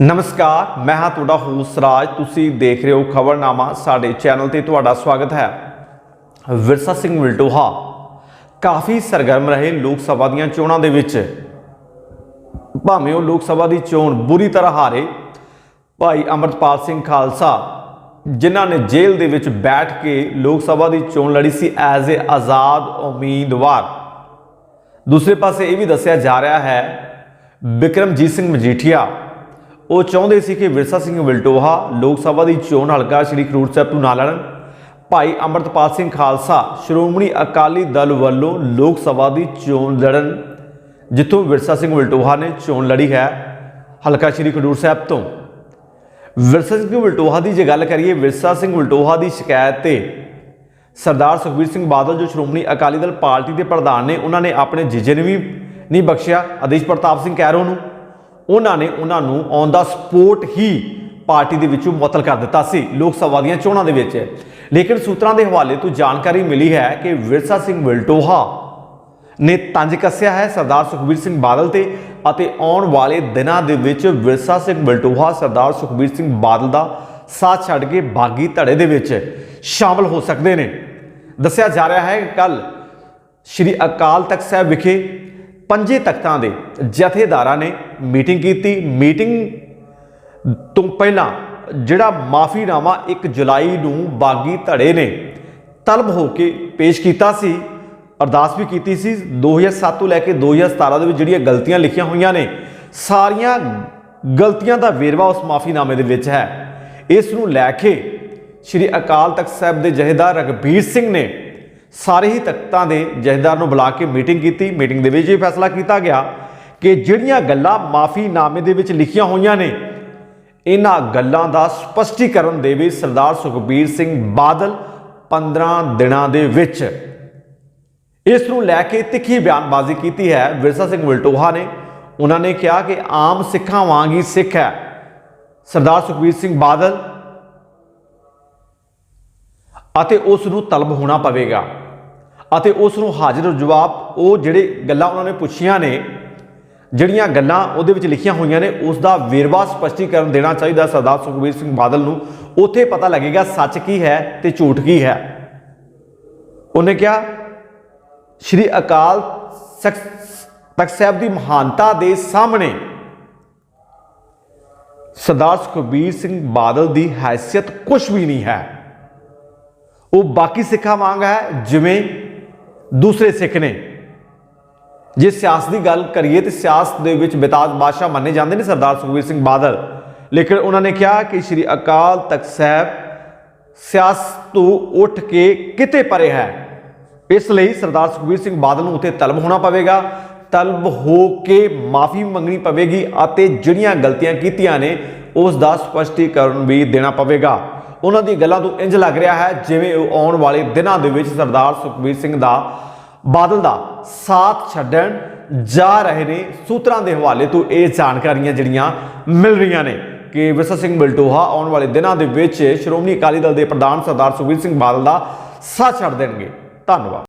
ਨਮਸਕਾਰ, ਮੈਂ ਹਾਂ ਤੁਹਾਡਾ ਹੋਸਟ ਰਾਜ। ਤੁਸੀਂ ਦੇਖ ਰਹੇ ਹੋ ਖਬਰਨਾਮਾ, ਸਾਡੇ ਚੈਨਲ ਤੇ ਤੁਹਾਡਾ ਸਵਾਗਤ ਹੈ। ਵਿਰਸਾ ਸਿੰਘ ਮਿਲਟੋਹਾ, ਕਾਫੀ ਸਰਗਰਮ ਰਹੇ ਲੋਕ ਸਭਾ ਦੀਆਂ ਚੋਣਾਂ ਦੇ ਵਿੱਚ। ਭਾਵੇਂ ਉਹ ਲੋਕ ਸਭਾ ਦੀ ਚੋਣ ਬੁਰੀ ਤਰ੍ਹਾਂ ਹਾਰੇ, ਭਾਈ ਅਮਰਤਪਾਲ ਸਿੰਘ ਖਾਲਸਾ, ਜਿਨ੍ਹਾਂ ਨੇ ਜੇਲ੍ਹ ਦੇ ਵਿੱਚ ਬੈਠ ਕੇ ਲੋਕ ਸਭਾ ਦੀ ਚੋਣ ਲੜੀ ਸੀ ਐਜ਼ ਏ ਆਜ਼ਾਦ ਉਮੀਦਵਾਰ। ਦੂਸਰੇ ਪਾਸੇ ਇਹ ਵੀ ਦੱਸਿਆ ਜਾ ਰਿਹਾ ਹੈ ਵਿਕਰਮਜੀਤ ਸਿੰਘ ਮਜੀਠੀਆ ਉਹ ਚਾਹੁੰਦੇ ਸੀ ਕਿ ਵਿਰਸਾ ਸਿੰਘ ਵਿਲਟੋਹਾ ਲੋਕ ਸਭਾ ਦੀ ਚੋਣ ਹਲਕਾ ਸ਼੍ਰੀ ਖਰੂਰ ਸਾਹਿਬ ਤੋਂ ਨਾ ਲੜਨ। ਭਾਈ ਅਮਰਤਪਾਲ ਸਿੰਘ ਖਾਲਸਾ, ਸ਼੍ਰੋਮਣੀ ਅਕਾਲੀ ਦਲ ਵੱਲੋਂ ਲੋਕ ਸਭਾ ਦੀ ਚੋਣ ਲੜਨ, ਜਿੱਥੋਂ ਵਿਰਸਾ ਸਿੰਘ ਵਿਲਟੋਹਾ ਨੇ ਚੋਣ ਲੜੀ ਹੈ, ਹਲਕਾ ਸ਼੍ਰੀ ਖਡੂਰ ਸਾਹਿਬ ਤੋਂ। ਵਿਰਸਾ ਸਿੰਘ ਵਿਲਟੋਹਾ ਦੀ ਜੇ ਗੱਲ ਕਰੀਏ, ਵਿਰਸਾ ਸਿੰਘ ਵਿਲਟੋਹਾ ਦੀ ਸ਼ਿਕਾਇਤ ਤੇ ਸਰਦਾਰ ਸੁਖਬੀਰ ਸਿੰਘ ਬਾਦਲ, ਜੋ ਸ਼੍ਰੋਮਣੀ ਅਕਾਲੀ ਦਲ ਪਾਰਟੀ ਦੇ ਪ੍ਰਧਾਨ ਨੇ, ਉਹਨਾਂ ਨੇ ਆਪਣੇ ਜੀਜੇ ਨੂੰ ਵੀ ਨਹੀਂ ਬਖਸ਼ਿਆ। ਆਦੇਸ਼ ਪ੍ਰਤਾਪ ਸਿੰਘ ਕੈਰੋ ਨੂੰ ਉਹਨਾਂ ਨੇ ਉਹਨਾਂ ਨੂੰ ਔਨ ਦਾ ਸਪੋਰਟ ਹੀ ਪਾਰਟੀ ਦੇ ਵਿੱਚੋਂ ਮੁਅੱਤਲ ਕਰ ਦਿੱਤਾ ਸੀ, ਲੋਕ ਸਭਾ ਦੀਆਂ ਚੋਣਾਂ ਦੇ ਵਿੱਚ। ਲੇਕਿਨ ਸੂਤਰਾਂ ਦੇ ਹਵਾਲੇ ਤੋਂ ਜਾਣਕਾਰੀ ਮਿਲੀ ਹੈ ਕਿ ਵਿਰਸਾ ਸਿੰਘ ਵਿਲਟੋਹਾ ਨੇ ਤੰਜ ਕੱਸਿਆ ਹੈ ਸਰਦਾਰ ਸੁਖਬੀਰ ਸਿੰਘ ਬਾਦਲ ਤੇ ਅਤੇ ਆਉਣ ਵਾਲੇ ਦਿਨਾਂ ਦੇ ਵਿੱਚ ਵਿਰਸਾ ਸਿੰਘ ਬਲਟੋਹਾ ਸਰਦਾਰ ਸੁਖਬੀਰ ਸਿੰਘ ਬਾਦਲ ਦਾ ਸਾਥ ਛੱਡ ਕੇ ਬਾਗੀ ਧੜੇ ਦੇ ਵਿੱਚ ਸ਼ਾਮਲ ਹੋ ਸਕਦੇ ਨੇ। ਦੱਸਿਆ ਜਾ ਰਿਹਾ ਹੈ ਕਿ ਕੱਲ ਸ਼੍ਰੀ ਅਕਾਲ ਤਖਤ ਸਾਹਿਬ ਵਿਖੇ ਪੰਜੇ ਤਖਤਾਂ ਦੇ ਜਥੇਦਾਰਾਂ ਨੇ ਮੀਟਿੰਗ ਕੀਤੀ। ਮੀਟਿੰਗ ਤੋਂ ਪਹਿਲਾਂ ਜਿਹੜਾ ਮਾਫੀਨਾਮਾ 1 ਜੁਲਾਈ ਨੂੰ ਬਾਗੀ ਧੜੇ ਨੇ ਤਲਬ ਹੋ ਕੇ ਪੇਸ਼ ਕੀਤਾ ਸੀ, ਅਰਦਾਸ ਵੀ ਕੀਤੀ ਸੀ। 2007 ਤੋਂ ਲੈ ਕੇ 2017 ਦੇ ਵਿੱਚ ਜਿਹੜੀਆਂ ਗਲਤੀਆਂ ਲਿਖੀਆਂ ਹੋਈਆਂ ਨੇ, ਸਾਰੀਆਂ ਗਲਤੀਆਂ ਦਾ ਵੇਰਵਾ ਉਸ ਮਾਫੀਨਾਮੇ ਦੇ ਵਿੱਚ ਹੈ। ਇਸ ਨੂੰ ਲੈ ਕੇ ਸ਼੍ਰੀ ਅਕਾਲ ਤਖਤ ਸਾਹਿਬ ਦੇ ਜਹੇਦਾਰ ਰਗਬੀਰ ਸਿੰਘ ਨੇ ਸਾਰੇ ਹੀ ਤਖਤਾਂ ਦੇ ਜਥੇਦਾਰ ਨੂੰ ਬੁਲਾ ਕੇ ਮੀਟਿੰਗ ਕੀਤੀ। ਮੀਟਿੰਗ ਦੇ ਵਿੱਚ ਇਹ ਫੈਸਲਾ ਕੀਤਾ ਗਿਆ ਕਿ ਜਿਹੜੀਆਂ ਗੱਲਾਂ ਮਾਫੀਨਾਮੇ ਦੇ ਵਿੱਚ ਲਿਖੀਆਂ ਹੋਈਆਂ ਨੇ, ਇਹਨਾਂ ਗੱਲਾਂ ਦਾ ਸਪਸ਼ਟੀਕਰਨ ਦੇਵੇ ਸਰਦਾਰ ਸੁਖਬੀਰ ਸਿੰਘ ਬਾਦਲ 15 ਦਿਨਾਂ ਦੇ ਵਿੱਚ। ਇਸ ਨੂੰ ਲੈ ਕੇ ਤਿੱਖੀ ਬਿਆਨਬਾਜ਼ੀ ਕੀਤੀ ਹੈ। ਵਿਰਸਾ ਸਿੰਘ ਵਿਲਟੋਹਾ ਨੇ, ਉਹਨਾਂ ਨੇ ਕਿਹਾ ਕਿ ਆਮ ਸਿੱਖਾਂ ਵਾਂਗ ਹੀ ਸਿੱਖ ਹੈ। ਸਰਦਾਰ ਸੁਖਬੀਰ ਸਿੰਘ ਬਾਦਲ ਅਤੇ ਉਸ ਨੂੰ ਤਲਬ ਹੋਣਾ ਪਵੇਗਾ। ਅਤੇ ਉਸ ਨੂੰ ਹਾਜ਼ਰ ਜਵਾਬ ਉਹ ਜਿਹੜੇ ਗੱਲਾਂ ਉਹਨਾਂ ਨੇ ਪੁੱਛੀਆਂ ਨੇ, ਜਿਹੜੀਆਂ ਗੱਲਾਂ ਉਹਦੇ ਵਿੱਚ ਲਿਖੀਆਂ ਹੋਈਆਂ ਨੇ ਉਸ ਦਾ ਵੇਰਵਾ ਸਪਸ਼ਟੀਕਰਨ ਦੇਣਾ ਚਾਹੀਦਾ ਸਰਦਾਰ ਸੁਖਬੀਰ ਸਿੰਘ ਬਾਦਲ ਨੂੰ। ਉੱਥੇ ਪਤਾ ਲੱਗੇਗਾ ਸੱਚ ਕੀ ਹੈ ਤੇ ਝੂਠ ਕੀ ਹੈ। ਉਹਨੇ ਕਿਹਾ, ਸ਼੍ਰੀ ਅਕਾਲ ਤਖਤ ਤਖਤ ਸਾਹਿਬ ਦੀ ਮਹਾਨਤਾ ਦੇ ਸਾਹਮਣੇ ਸਰਦਾਰ ਸੁਖਬੀਰ ਸਿੰਘ ਬਾਦਲ ਦੀ ਹੈਸੀਅਤ ਕੁਝ ਵੀ ਨਹੀਂ ਹੈ। ਉਹ ਬਾਕੀ ਸਿੱਖਾਂ ਵਾਂਗ ਹੈ, ਜਿਵੇਂ ਦੂਸਰੇ ਸਿੱਖ ਨੇ। ਜੇ ਸਿਆਸਤ ਦੀ ਗੱਲ ਕਰੀਏ ਤੇ ਸਿਆਸਤ ਦੇ ਵਿੱਚ ਬਿਤਾਜ ਬਾਦਸ਼ਾਹ ਮੰਨੇ ਜਾਂਦੇ ਨੇ ਸਰਦਾਰ ਸੁਖਬੀਰ ਸਿੰਘ ਬਾਦਲ। ਲੇਕਿਨ ਉਹਨਾਂ ਨੇ ਕਿਹਾ ਕਿ ਸ਼੍ਰੀ ਅਕਾਲ ਤਖਤ ਸਾਹਿਬ ਸਿਆਸਤ ਤੋਂ ਉੱਠ ਕੇ ਕਿਤੇ ਪਰੇ ਹੈ। ਇਸ ਲਈ ਸਰਦਾਰ ਸੁਖਬੀਰ ਸਿੰਘ ਬਾਦਲ ਨੂੰ ਉੱਥੇ ਤਲਬ ਹੋਣਾ ਪਵੇਗਾ। ਤਲਬ ਹੋ ਕੇ ਮਾਫੀ ਮੰਗਣੀ ਪਵੇਗੀ ਅਤੇ ਜਿਹੜੀਆਂ ਗਲਤੀਆਂ ਕੀਤੀਆਂ ਨੇ, ਉਸ ਦਾ ਸਪਸ਼ਟੀਕਰਨ ਵੀ ਦੇਣਾ ਪਵੇਗਾ। ਉਹਨਾਂ ਦੀ ਗੱਲਾਂ ਤੋਂ ਇੰਜ ਲੱਗ ਰਿਹਾ ਹੈ ਜਿਵੇਂ ਉਹ ਆਉਣ ਵਾਲੇ ਦਿਨਾਂ ਦੇ ਵਿੱਚ ਸਰਦਾਰ ਸੁਖਬੀਰ ਸਿੰਘ ਦਾ ਬਾਦਲ ਦਾ ਸਾਥ ਛੱਡਣ ਜਾ ਰਹੇ ਨੇ। ਸੂਤਰਾਂ ਦੇ ਹਵਾਲੇ ਤੋਂ ਇਹ ਜਾਣਕਾਰੀਆਂ ਜਿਹੜੀਆਂ ਮਿਲ ਰਹੀਆਂ ਨੇ ਕਿ ਵਿਰਸਾ ਸਿੰਘ ਬਲਟੋਹਾ ਆਉਣ ਵਾਲੇ ਦਿਨਾਂ ਦੇ ਵਿੱਚ ਸ਼੍ਰੋਮਣੀ ਅਕਾਲੀ ਦਲ ਦੇ ਪ੍ਰਧਾਨ ਸਰਦਾਰ ਸੁਖਬੀਰ ਸਿੰਘ ਬਾਦਲ ਦਾ ਸਾਥ ਛੱਡ ਦੇਣਗੇ। ਧੰਨਵਾਦ।